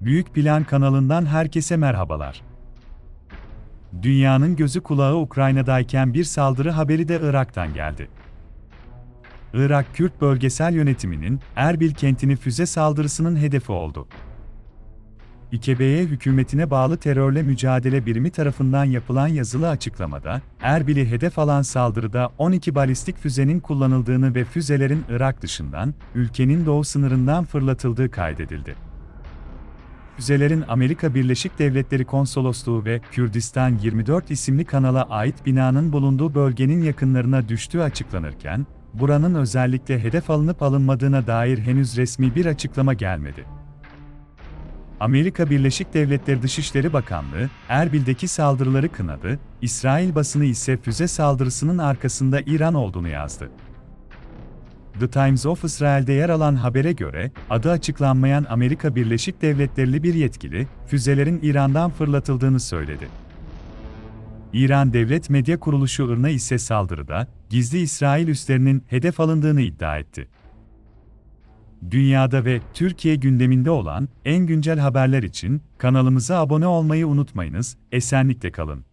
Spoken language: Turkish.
Büyük Plan kanalından herkese merhabalar. Dünyanın gözü kulağı Ukrayna'dayken bir saldırı haberi de Irak'tan geldi. Irak Kürt Bölgesel Yönetimi'nin Erbil kentini füze saldırısının hedefi oldu. İKB'ye hükümetine bağlı terörle mücadele birimi tarafından yapılan yazılı açıklamada, Erbil'i hedef alan saldırıda 12 balistik füzenin kullanıldığını ve füzelerin Irak dışından, ülkenin doğu sınırından fırlatıldığı kaydedildi. Füzelerin Amerika Birleşik Devletleri Konsolosluğu ve Kürdistan 24 isimli kanala ait binanın bulunduğu bölgenin yakınlarına düştüğü açıklanırken, buranın özellikle hedef alınıp alınmadığına dair henüz resmi bir açıklama gelmedi. Amerika Birleşik Devletleri Dışişleri Bakanlığı, Erbil'deki saldırıları kınadı, İsrail basını ise füze saldırısının arkasında İran olduğunu yazdı. The Times of Israel'de yer alan habere göre, adı açıklanmayan Amerika Birleşik Devletleri'li bir yetkili, füzelerin İran'dan fırlatıldığını söyledi. İran Devlet Medya Kuruluşu IRNA ise saldırıda, gizli İsrail üslerinin hedef alındığını iddia etti. Dünyada ve Türkiye gündeminde olan en güncel haberler için kanalımıza abone olmayı unutmayınız, esenlikle kalın.